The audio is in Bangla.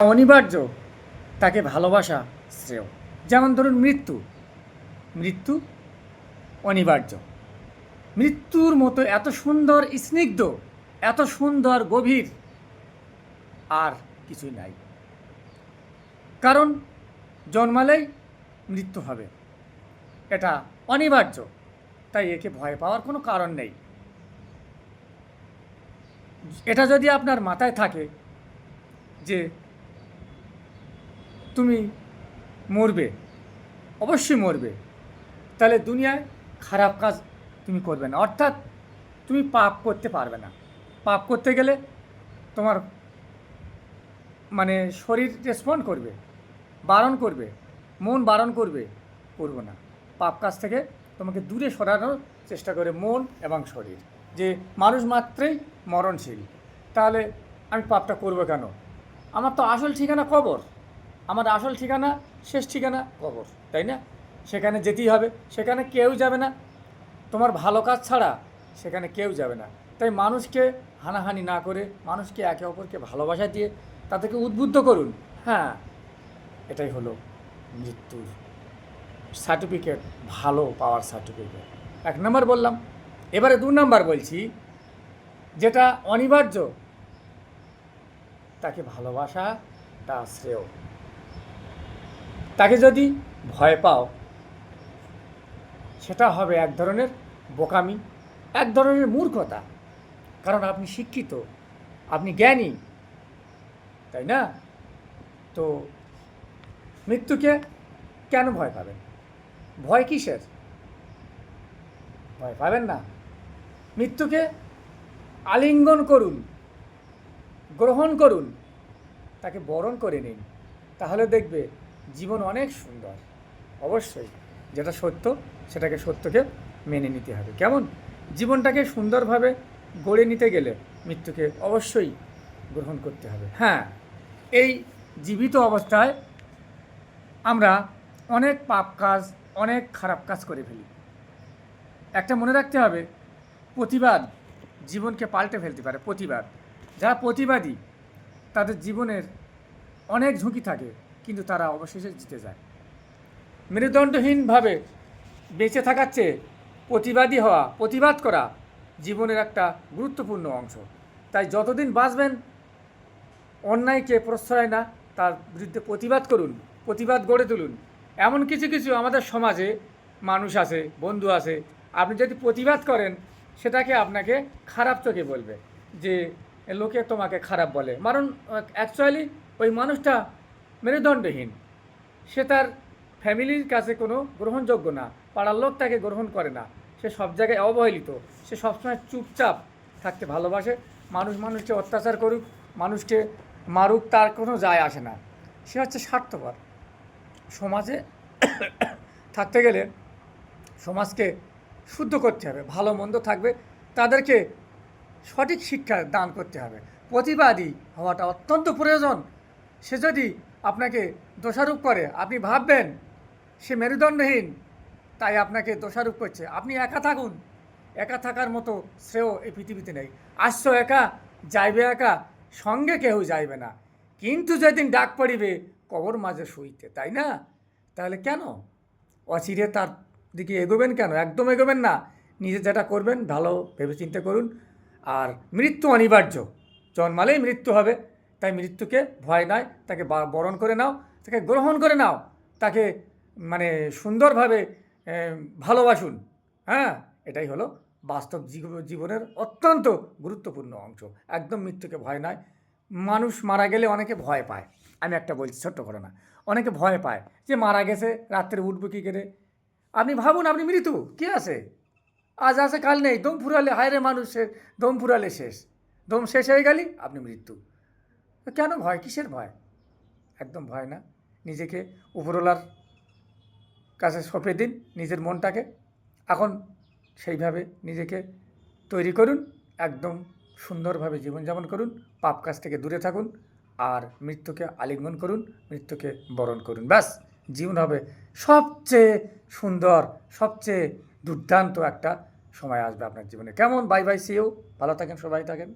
অনিবার্য, তাকে ভালোবাসা শ্রেয়। যেমন ধরুন মৃত্যু। মৃত্যু অনিবার্য। মৃত্যুর মতো এত সুন্দর, স্নিগ্ধ, এত সুন্দর, গভীর আর কিছুই নাই। কারণ জন্মালেই মৃত্যু হবে। এটা অনিবার্য। তাই একে ভয় পাওয়ার কোনো কারণ নেই। এটা যদি আপনার মাথায় থাকে যে তুমি মরবে, অবশ্যই মরবে। তাহলে দুনিয়ায় খারাপ কাজ তুমি করবে না। অর্থাৎ তুমি পাপ করতে পারবে না। পাপ করতে গেলে তোমার মানে শরীর রেসপন্ড করবে, বারণ করবে, মন বারণ করবে, করব না। পাপ কাজ থেকে তোমাকে দূরে সরানোর চেষ্টা করে মন এবং শরীর, যে মানুষ মাত্রেই মরণশীল। তাহলে আমি পাপটা করব কেন? আমার তো আসল ঠিকানা কবর আমার আসল ঠিকানা, শেষ ঠিকানা কবর, তাই না? সেখানে যেতেই হবে, সেখানে কেউ যাবে না। তোমার ভালো কাজ ছাড়া সেখানে কেউ যাবে না। তাই মানুষকে হানাহানি না করে, মানুষকে একে অপরকে ভালোবাসা দিয়ে তাদেরকে উদ্বুদ্ধ করুন। হ্যাঁ এটাই হলো মৃত্যুর সার্টিফিকেট ভালো পাওয়ার সার্টিফিকেট এক নম্বর বললাম, এবারে দু নম্বর বলছি, যেটা অনিবার্য, তাকে ভালোবাসা তা শ্রেয়। তাকে যদি ভয় পাও, সেটা হবে এক ধরনের বোকামি, এক ধরনের মূর্খতা। কারণ আপনি শিক্ষিত, আপনি জ্ঞানী, তাই না? তো মৃত্যুকে কেন ভয় পাবেন? ভয় কিসের? ভয় পাবেন না। মৃত্যুকে আলিঙ্গন করুন, গ্রহণ করুন, তাকে বরণ করে নিন। তাহলে দেখবে জীবন অনেক সুন্দর, অবশ্যই। যেটা সত্য, সেটাকে সত্যকে মেনে নিতে হবে। কেমন? জীবনটাকে সুন্দরভাবে গড়ে নিতে গেলে মৃত্যুকে অবশ্যই গ্রহণ করতে হবে। হ্যাঁ এই জীবিত অবস্থায় আমরা অনেক পাপ কাজ, অনেক খারাপ কাজ করে ফেলি। একটা মনে রাখতে হবে, প্রতিবাদ জীবনকে পাল্টে ফেলতে পারে, প্রতিবাদ। যারা প্রতিবাদী, তাদের জীবনের অনেক ঝুঁকি থাকে। কিন্তু তারা অবশেষে জিতে যায়। মেরুদণ্ডহীনভাবে বেঁচে থাকার চেয়ে প্রতিবাদী হওয়া, প্রতিবাদ করা জীবনের একটা গুরুত্বপূর্ণ অংশ। তাই যতদিন বাঁচবেন, অন্যায়কে প্রশ্রয় না, তার বিরুদ্ধে প্রতিবাদ করুন, প্রতিবাদ গড়ে তুলুন। এমন কিছু কিছু আমাদের সমাজে মানুষ আছে, বন্ধু আছে। আপনি যদি প্রতিবাদ করেন, সেটাকে আপনাকে খারাপ চোখে বলবে যে লোকে তোমাকে খারাপ বলে। কারণ অ্যাকচুয়ালি ওই মানুষটা মেরুদণ্ডহীন। সে তার ফ্যামিলির কাছে কোনো গ্রহণযোগ্য না। পাড়ার লোক তাকে গ্রহণ করে না। সে সব জায়গায় অবহেলিত। সে সবসময় চুপচাপ থাকতে ভালোবাসে। মানুষ মানুষকে অত্যাচার করুক, মানুষকে মারুক, তার কোনো যায় আসে না। সে হচ্ছে স্বার্থপর। সমাজে থাকতে গেলে সমাজকে শুদ্ধ করতে হবে, ভালো মন্দ থাকবে। তাদেরকে সঠিক শিক্ষা দান করতে হবে। প্রতিবাদী হওয়াটা অত্যন্ত প্রয়োজন। সে যদি আপনাকে দোষারোপ করে। আপনি ভাববেন সে মেরুদণ্ডহীন, তাই আপনাকে দোষারোপ করছে। আপনি একা থাকুন। একা থাকার মতো শ্রেয় এই পৃথিবীতে নেই। আসছো একা, যাইবে একা, সঙ্গে কেউ যাইবে না। কিন্তু যেদিন ডাক পড়িবে, কবর মাঝে শুইতে, তাই না? তাহলে কেন? অচিরে তার দিকে এগোবেন কেন? একদম এগোবেন না। নিজে যেটা করবেন, ভালো ভেবেচিন্তে করুন। আর মৃত্যু অনিবার্য। জন্মালেই মৃত্যু হবে। তাই মৃত্যুকে ভয় নয় তাকে বরণ করে নাও, তাকে গ্রহণ করে নাও, তাকে মানে সুন্দরভাবে ভালোবাসুন। হ্যাঁ এটাই হলো বাস্তব জীবনের অত্যন্ত গুরুত্বপূর্ণ অংশ। একদম মৃত্যুকে ভয় নয় মানুষ মারা গেলে অনেকে ভয় পায়। আমি একটা বলছি, ছোট্ট ঘটনা অনেকে ভয় পায় যে মারা গেছে, রাত্রে উঠবো কী করে? আপনি ভাবুন, আপনি মৃত্যু, কে আছে? আজ আছে, কাল নেই, দম ফুরালে, হায়রে মানুষের দম ফুরালে শেষ। দম শেষ হয়ে গেলি আপনি মৃত্যু। কেন ভয়? কিসের ভয়? একদম ভয় না। নিজেকে উপরওয়ালার কাছে সঁপে দিন, নিজের মনটাকে। এখন সেইভাবে নিজেকে তৈরি করুন, একদম সুন্দরভাবে জীবনযাপন করুন, পাপ কাজ থেকে দূরে থাকুন আর মৃত্যুকে আলিঙ্গন করুন, মৃত্যুকে বরণ করুন। ব্যাস, জীবন হবে সবচেয়ে সুন্দর, সবচেয়ে দুর্দান্ত একটা সময় আসবে আপনার জীবনে। কেমন? বাই বাই সিও ভালো থাকেন, সবাই থাকেন।